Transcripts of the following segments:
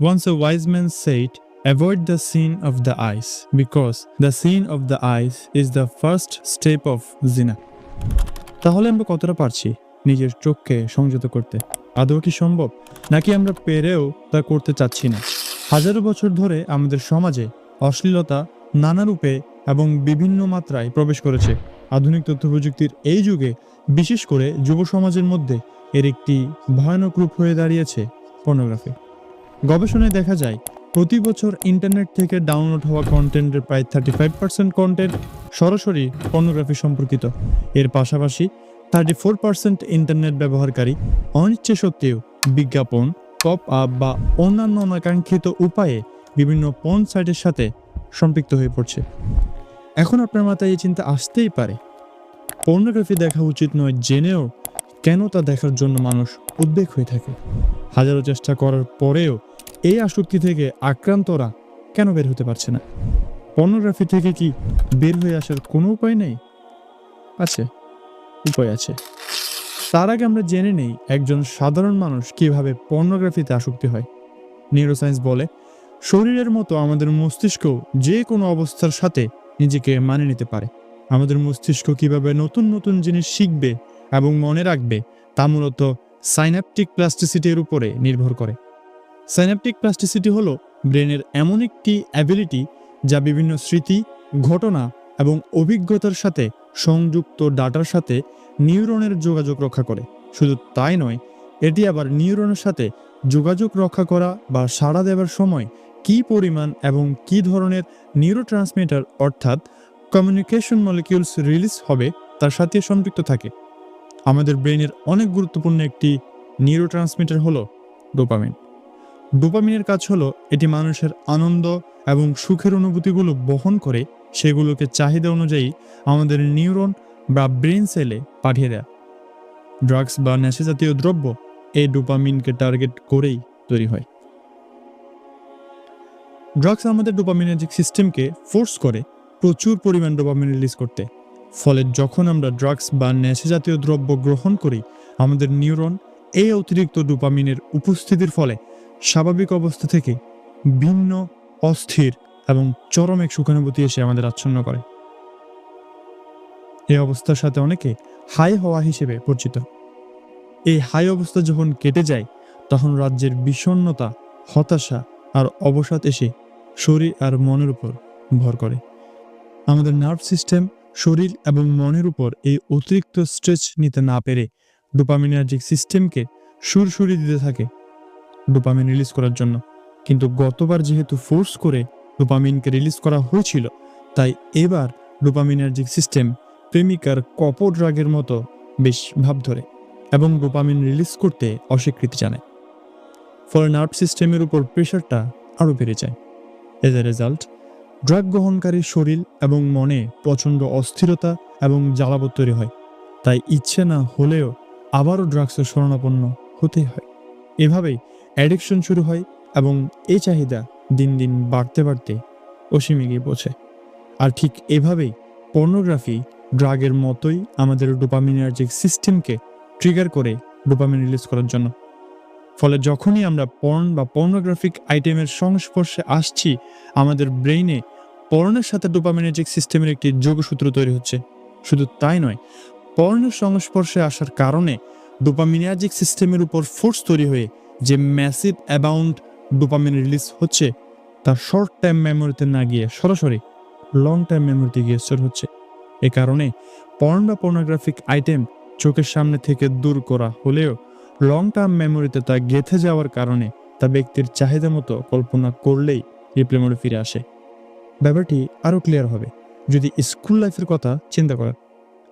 Once a wise man said, Avoid the sin of the eyes, because the sin of the eyes is the first step of zina. তাহলে আমরা কতটা পারছি নিজের চোখকে সংযত করতে? আদৌ কি সম্ভব? নাকি আমরা পেরেও তা করতে চাচ্ছি না? হাজারো বছর ধরে আমাদের সমাজে অশ্লীলতা নানা রূপে এবং বিভিন্ন মাত্রায় প্রবেশ করেছে। আধুনিক তথ্য প্রযুক্তির এই যুগে বিশেষ করে যুব সমাজের মধ্যে এর একটি ভয়ানক রূপ হয়ে দাঁড়িয়েছে পর্নোগ্রাফি গবেষণায় দেখা যায়, প্রতি বছর ইন্টারনেট থেকে ডাউনলোড হওয়া কন্টেন্টের প্রায় থার্টি ফাইভ পার্সেন্ট কন্টেন্ট সরাসরি পর্নোগ্রাফি সম্পর্কিত। এর পাশাপাশি থার্টি ফোর পার্সেন্ট ইন্টারনেট ব্যবহারকারী অনিচ্ছে সত্ত্বেও বিজ্ঞাপন পপ আপ বা অন্যান্য অনাকাঙ্ক্ষিত উপায়ে বিভিন্ন পর্ন সাইটের সাথে সম্পৃক্ত হয়ে পড়ছে। এখন আপনার মাথায় এই চিন্তা আসতেই পারে। পর্নোগ্রাফি দেখা উচিত নয় জেনেও কেন তা দেখার জন্য মানুষ উদ্বেগ হয়ে থাকে। হাজারো চেষ্টা করার পরেও এই আসক্তি থেকে আক্রান্তরা কেন বের হতে পারছে না? পর্নোগ্রাফি থেকে কি বের হয়ে আসার কোনো উপায় নেই? আছে, উপায় আছে। তার আগে আমরা জেনে নেই একজন সাধারণ মানুষ কীভাবে পর্নোগ্রাফিতে আসক্তি হয়। নিউরোসায়েন্স বলে, শরীরের মতো আমাদের মস্তিষ্ক যে কোনো অবস্থার সাথে নিজেকে মানে নিতে পারে। আমাদের মস্তিষ্ক কীভাবে নতুন নতুন জিনিস শিখবে এবং মনে রাখবে তা মূলত সাইনাপটিক প্লাস্টিসিটির উপরে নির্ভর করে। সাইন্যাপটিক প্লাস্টিসিটি হলো ব্রেনের এমন একটি অ্যাবিলিটি যা বিভিন্ন স্মৃতি, ঘটনা এবং অভিজ্ঞতার সাথে সংযুক্ত ডাটার সাথে নিউরনের যোগাযোগ রক্ষা করে। শুধু তাই নয়, এটি আবার নিউরনের সাথে যোগাযোগ রক্ষা করা বা সাড়া দেওয়ার সময় কী পরিমাণ এবং কী ধরনের নিউরো ট্রান্সমিটার অর্থাৎ কমিউনিকেশন মলিকিউলস রিলিজ হবে তার সাথে সম্পৃক্ত থাকে। আমাদের ব্রেনের অনেক গুরুত্বপূর্ণ একটি নিউরো ট্রান্সমিটার হলো ডোপামিন ডোপামিনের কাজ হলো এটি মানুষের আনন্দ এবং সুখের অনুভূতিগুলো বহন করে, সেগুলোকে চাহিদা অনুযায়ী আমাদের নিউরন বা ব্রেন সেলে পাঠিয়ে দেয়। ড্রাগস বা নেশা জাতীয় দ্রব্য এই ডোপামিনকে টার্গেট করেই তৈরি হয়। ড্রাগস আমাদের ডোপামিনার্জিক সিস্টেমকে ফোর্স করে প্রচুর পরিমাণ ডোপামিন রিলিজ করতে। ফলে যখন আমরা ড্রাগস বা নেশা জাতীয় দ্রব্য গ্রহণ করি, আমাদের নিউরন এই অতিরিক্ত ডোপামিনের উপস্থিতির ফলে স্বাভাবিক অবস্থা থেকে ভিন্ন, অস্থির এবং চরম এক সুখানুভূতি এসে আমাদের আচ্ছন্ন করে। এই অবস্থার সাথে অনেকে হাই হওয়া হিসেবে পরিচিত। এই হাই অবস্থা যখন কেটে যায়, তখন রাজ্যের বিষণ্ণতা, হতাশা আর অবসাদ এসে শরীর আর মনের উপর ভর করে। আমাদের নার্ভ সিস্টেম শরীর এবং মনের উপর এই অতিরিক্ত স্ট্রেচ নিতে না পেরে ডোপামিনার্জিক সিস্টেমকে সুরসুরি দিতে থাকে। ডোপামিন রিলিজ করার জন্য। কিন্তু গতবার যেহেতু ফোর্স করে ডোপামিনকে রিলিজ করা হয়েছিল, তাই এবার ডোপামিনার্জিক সিস্টেম প্রেমিকার কপট রাগের মতো বেশ ভাব ধরে এবং ডোপামিন রিলিজ করতে অস্বীকৃতি জানায়। ফলে নার্ভ সিস্টেমের উপর প্রেশারটা আরও বেড়ে যায়। এজ এ রেজাল্ট ড্রাগ গ্রহণকারীর শরীর এবং মনে প্রচণ্ড অস্থিরতা এবং জ্বালাবোধ তৈরি হয়। তাই ইচ্ছে না হলেও আবারও ড্রাগসের শরণাপন্ন হতেই হয়। এভাবেই অ্যাডিকশন শুরু হয় এবং এই চাহিদা দিন দিন বাড়তে বাড়তে অসীমে গিয়ে পৌঁছে। আর ঠিক এভাবেই পর্নোগ্রাফি ড্রাগের মতোই আমাদের ডোপামিনার্জিক সিস্টেমকে ট্রিগার করে ডোপামিন রিলিজ করার জন্য। ফলে যখনই আমরা পর্ন বা পর্নোগ্রাফিক আইটেমের সংস্পর্শে আসছি, আমাদের ব্রেইনে পর্নের সাথে ডোপামিনার্জিক সিস্টেমের একটি যোগসূত্র তৈরি হচ্ছে। শুধু তাই নয় পর্নের সংস্পর্শে আসার কারণে ডোপামিনার্জিক সিস্টেমের উপর ফোর্স তৈরি হয়ে যে ম্যাসিভ অ্যামাউন্ট ডোপামিন রিলিজ হচ্ছে, তা শর্ট টাইম মেমোরিতে না গিয়ে, সরাসরি লং টাইম মেমোরিতে গিয়ে স্টোর হচ্ছে। এ কারণে পর্ন বা পর্নোগ্রাফিক আইটেম চোখের সামনে থেকে দূর করা হলেও লং টার্ম মেমোরিতে তা গেঁথে যাওয়ার কারণে তা ব্যক্তির চাহিদা মতো কল্পনা করলেই রিপ্লে মোডে ফিরে আসে। ব্যাপারটি আরও ক্লিয়ার হবে যদি স্কুল লাইফের কথা চিন্তা করেন।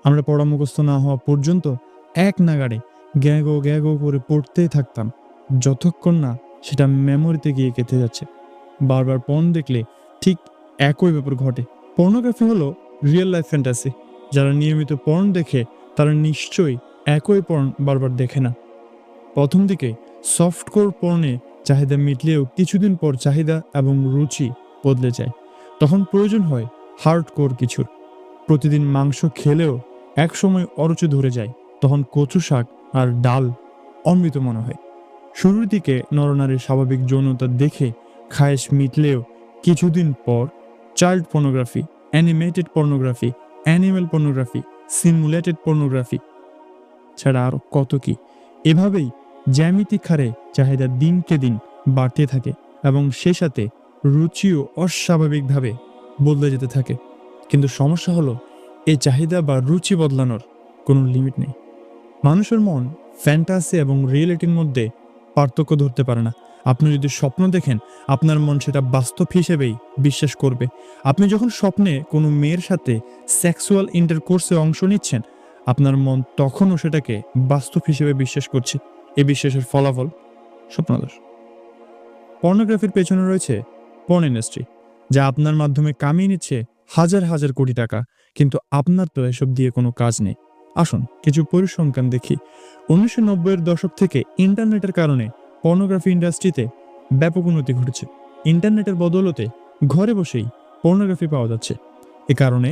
আমরা পড়া মুখস্থ না হওয়া পর্যন্ত এক নাগাড়ে গ্যাগো গ্যাগো করে পড়তেই থাকতাম। যতক্ষণ না সেটা মেমোরিতে গিয়ে গেঁথে যাচ্ছে। বারবার পর্ন দেখলে ঠিক একই ব্যাপার ঘটে। পর্নোগ্রাফি হলো রিয়েল লাইফ ফ্যান্টাসি যারা নিয়মিত পর্ন দেখে, তারা নিশ্চয়ই একই পর্ন বারবার দেখে না। প্রথম দিকে সফটকোর পর্নে চাহিদা মিটলেও কিছুদিন পর চাহিদা এবং রুচি বদলে যায়। তখন প্রয়োজন হয় হার্ডকোর কিছুর। প্রতিদিন মাংস খেলেও একসময় অরুচি ধরে যায়। তখন কচু শাক আর ডাল অমৃত মনে হয়। শুরুর দিকে নরনারীর স্বাভাবিক যৌনতা দেখে খায়েশ মিটলেও কিছুদিন পর child pornography, animated pornography, animal pornography, simulated pornography ছাড়া আরও কত কি? এভাবেই জ্যামিতিক হারে চাহিদা দিনকে দিন বাড়তে থাকে এবং সে সাথে রুচিও অস্বাভাবিকভাবে বদলে যেতে থাকে। কিন্তু সমস্যা হলো এই চাহিদা বা রুচি বদলানোর কোনো লিমিট নেই। মানুষের মন ফ্যান্টাসি এবং রিয়েলিটির মধ্যে পার্থক্য ধরতে পারে না। আপনি যদি স্বপ্ন দেখেন, আপনার মন সেটা বাস্তব হিসেবেই বিশ্বাস করবে। আপনি যখন স্বপ্নে কোনো মেয়ের সাথে সেক্সুয়াল ইন্টারকোর্সে অংশ নিচ্ছেন, আপনার মন তখনও সেটাকে বাস্তব হিসেবে বিশ্বাস করছে। এ বিশ্বাসের ফলাফল স্বপ্নাদোষ। পর্নোগ্রাফির পেছনে রয়েছে পর্ন ইন্ডাস্ট্রি যা আপনার মাধ্যমে কামিয়ে নিচ্ছে হাজার হাজার কোটি টাকা। কিন্তু আপনার তো এসব দিয়ে কোনো কাজ নেই। আসুন, কিছু পরিসংখ্যান দেখি। উনিশশো নব্বইয়ের দশক থেকে ইন্টারনেটের কারণে পর্নোগ্রাফি ইন্ডাস্ট্রিতে ব্যাপক উন্নতি ঘটেছে। ইন্টারনেটের বদলতে ঘরে বসেই পর্নোগ্রাফি পাওয়া যাচ্ছে। এ কারণে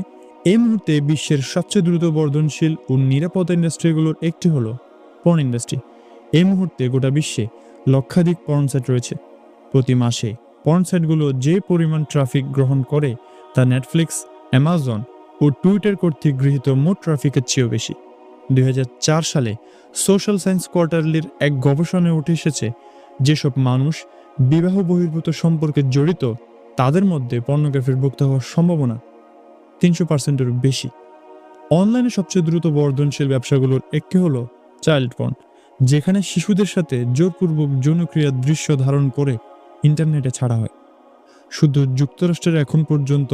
এই মুহূর্তে বিশ্বের সবচেয়ে দ্রুত বর্ধনশীল ও নিরাপদ ইন্ডাস্ট্রিগুলোর একটি হলো পর্ন ইন্ডাস্ট্রি। এই মুহূর্তে গোটা বিশ্বে লক্ষাধিক পর্ন সাইট রয়েছে। প্রতি মাসে পর্ন সাইটগুলো যে পরিমাণ ট্রাফিক গ্রহণ করে তা নেটফ্লিক্স অ্যামাজন ও টুইটার কর্তৃক গৃহীত মোট ট্রাফিকের চেয়েও বেশি। দু হাজার চার সালে সোশ্যাল সায়েন্স কোয়ার্টারলির এক গবেষণায় উঠে এসেছে, যেসব মানুষ বিবাহ বহির্ভূত সম্পর্কে জড়িত, তাদের মধ্যে পর্নোগ্রাফির ভুক্ত হওয়ার সম্ভাবনা তিনশো পার্সেন্টেরও বেশি। অনলাইনে সবচেয়ে দ্রুত বর্ধনশীল ব্যবসাগুলোর একটি হলো চাইল্ড পর্ন, যেখানে শিশুদের সাথে জোরপূর্বক যৌনক্রিয়ার দৃশ্য ধারণ করে ইন্টারনেটে ছাড়া হয়। শুধু যুক্তরাষ্ট্রের এখন পর্যন্ত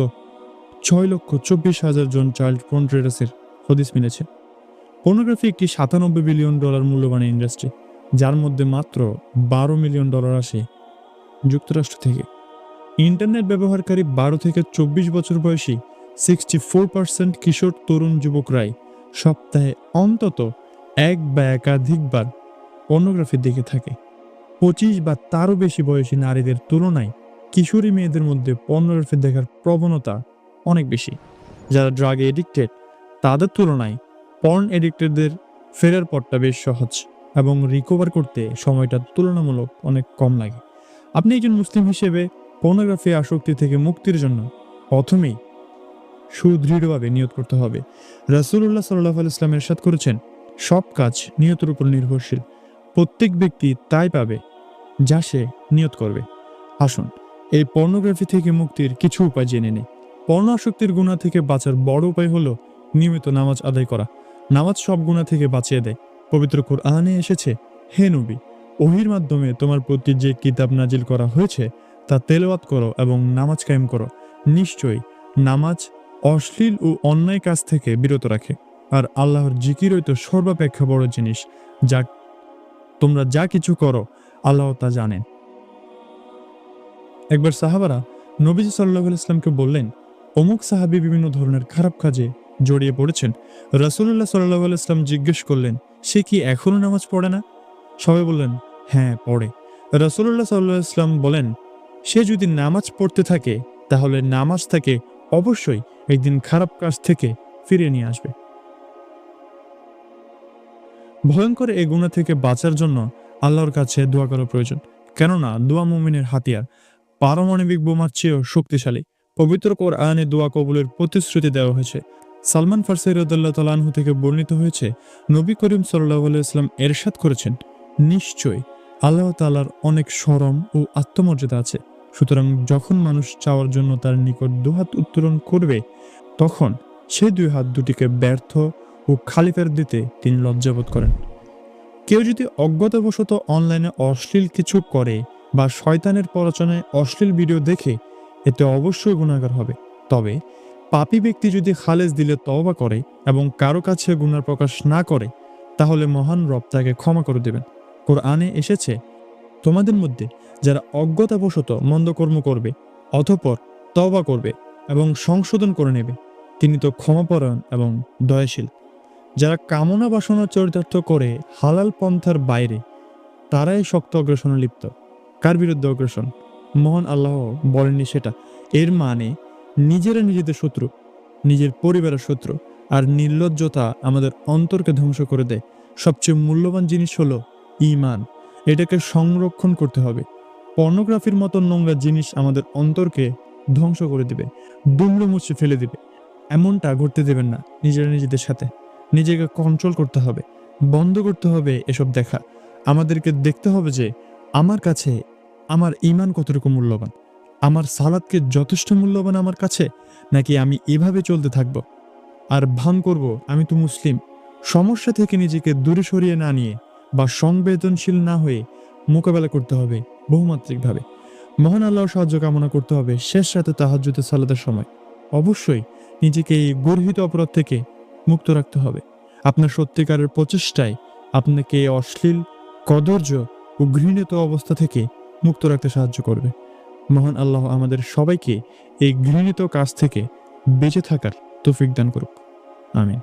ছয় লক্ষ চব্বিশ হাজার জন চাইল্ড পর্ন ট্রেডার্সের হদিস মিলেছে। পর্নোগ্রাফি একটি সাতানব্বই বিলিয়ন ডলার মূল্যবান ইন্ডাস্ট্রি, যার মধ্যে মাত্র বারো মিলিয়ন ডলার আসে যুক্তরাষ্ট্র থেকে। ইন্টারনেট ব্যবহারকারী বারো থেকে চব্বিশ বছর বয়সী সিক্সটি ফোর পার্সেন্ট কিশোর তরুণ যুবকরাই সপ্তাহে অন্তত এক বা একাধিকবার পর্নোগ্রাফি দেখে থাকে। পঁচিশ বা তারও বেশি বয়সী নারীদের তুলনায় কিশোরী মেয়েদের মধ্যে পর্নোগ্রাফি দেখার প্রবণতা অনেক বেশি। যারা ড্রাগ এডিক্টেড তাদের তুলনায় পর্ন এডিক্টেডদের ফেরার পথটা বেশ সহজ এবং রিকভার করতে সময়টা তুলনামূলক অনেক কম লাগে। আপনি একজন মুসলিম হিসেবে পর্নোগ্রাফি আসক্তি থেকে মুক্তির জন্য প্রথমেই সুদৃঢ়ভাবে নিয়ত করতে হবে। রাসুল্লাহ সাল্লাহ ইসলাম এরশাদ করেছেন, সব কাজ নিয়তের উপর নির্ভরশীল। প্রত্যেক ব্যক্তি তাই পাবে যা সে নিয়ত করবে। আসুন, এই পর্নোগ্রাফি থেকে মুক্তির কিছু উপায় জেনে নেই। পর্ণ আসক্তির গুণা থেকে বাঁচার বড় উপায় হলো নিয়মিত নামাজ আদায় করা। নামাজ সব গুণা থেকে বাঁচিয়ে দেয়। পবিত্র কোরআনে এসেছে, হে নবী, ওহির মাধ্যমে তোমার প্রতি যে কিতাব নাজিল করা হয়েছে, তা তেলাওয়াত করো এবং নামাজ কায়েম করো। নিশ্চয়ই নামাজ অশ্লীল ও অন্যায় কাজ থেকে বিরত রাখে। আর আল্লাহর জিকিরই তো সর্বাপেক্ষা বড় জিনিস, যা তোমরা যা কিছু করো, আল্লাহ তা জানেন। একবার সাহাবারা নবীজি সাল্লাহ ইসলামকে বললেন অমুক সাহাবি বিভিন্ন ধরনের খারাপ কাজে জড়িয়ে পড়েছেন। রাসুল্লাহ সাল্লাহ ইসলাম জিজ্ঞেস করলেন, সে কি এখনও নামাজ পড়ে না? সবাই বললেন হ্যাঁ পড়ে। রাসুল্লাহ সাল্লাহ ইসলাম বলেন, সে যদি নামাজ পড়তে থাকে, তাহলে নামাজ তাকে অবশ্যই একদিন খারাপ কাজ থেকে ফিরিয়ে নিয়ে আসবে। ভয়ঙ্কর এ গুণা থেকে বাঁচার জন্য আল্লাহর কাছে দোয়া করা প্রয়োজন। কেননা দোয়া মুমিনের হাতিয়ার, পারমাণবিক বোমার চেয়েও শক্তিশালী। পবিত্র কোরআনে দোয়া কবুলের প্রতিশ্রুতি দেওয়া হয়েছে। সালমান ফার্সি রদুল্লাহ তালাহু থেকে বর্ণিত হয়েছে, নবী করিম সাল্লাহ ইসলাম এরশাদ করেছেন নিশ্চয় আল্লাহ তালার অনেক সরম ও আত্মমর্যাদা আছে। সুতরাং যখন মানুষ চাওয়ার জন্য তার নিকট দুহাত উত্তোলন করবে, তখন সে দুই হাত দুটিকে ব্যর্থ ও খালি ফেরত দিতে তিনি লজ্জাবোধ করেন। কেউ যদি অজ্ঞতাবশত অনলাইনে অশ্লীল কিছু করে বা শয়তানের পরচনায় অশ্লীল ভিডিও দেখে এতে অবশ্যই গুণাগার হবে। তবে, পাপী ব্যক্তি যদি খালেজ দিলে তওবা করে এবং কারও কাছে গুনার প্রকাশ না করে, তাহলে মহান রব তাকে ক্ষমা করে দেবেন। কোরআনে এসেছে, তোমাদের মধ্যে যারা অজ্ঞতাবশত মন্দকর্ম করবে, অতঃপর তওবা করবে এবং সংশোধন করে নেবে, তিনি তো ক্ষমাপরায়ণ এবং দয়াশীল। যারা কামনা বাসনা চরিতার্থ করে হালাল পন্থার বাইরে, তারাই শক্ত অগ্রসনে লিপ্ত। কার বিরুদ্ধে অগ্রসন? মহান আল্লাহ বলেননি সেটা। এর মানে নিজেরা নিজেদের শত্রু, নিজের পরিবারের শত্রু আর নির্লজ্জতা আমাদের অন্তরকে ধ্বংস করে দেয়। সবচেয়ে মূল্যবান জিনিস হলো ইমান এটাকে সংরক্ষণ করতে হবে। পর্নোগ্রাফির মতো নোংরা জিনিস আমাদের অন্তরকে ধ্বংস করে দিবে দুমড়ে মুছে ফেলে দিবে। এমনটা ঘটতে দেবেন না নিজেরা নিজেদের সাথে। নিজেকে কন্ট্রোল করতে হবে, বন্ধ করতে হবে এসব দেখা। আমাদেরকে দেখতে হবে যে আমার কাছে আমার ইমান কতটুকু মূল্যবান? আমার সালাদকে যথেষ্ট মূল্যবান আমার কাছে? নাকি আমি এভাবে চলতে থাকব? আর ভান করব, আমি তো মুসলিম। সমস্যা থেকে নিজেকে দূরে সরিয়ে না নিয়ে বা সংবেদনশীল না হয়ে মোকাবেলা করতে হবে বহুমাত্রিকভাবে। মহান আল্লাহর সাহায্য কামনা করতে হবে শেষ রাতে তাহাজ্জুদের সালাদের সময়। অবশ্যই নিজেকে এই গর্হিত অপরাধ থেকে মুক্ত রাখতে হবে। আপনার সত্যিকারের প্রচেষ্টায় আপনাকে অশ্লীল, কদর্য ও ঘৃণিত অবস্থা থেকে মুক্ত রাখতে সাহায্য করবে। মহান আল্লাহ আমাদের সবাইকে এই ঘৃণিত কাজ থেকে বেঁচে থাকার তৌফিক দান করুক। আমিন।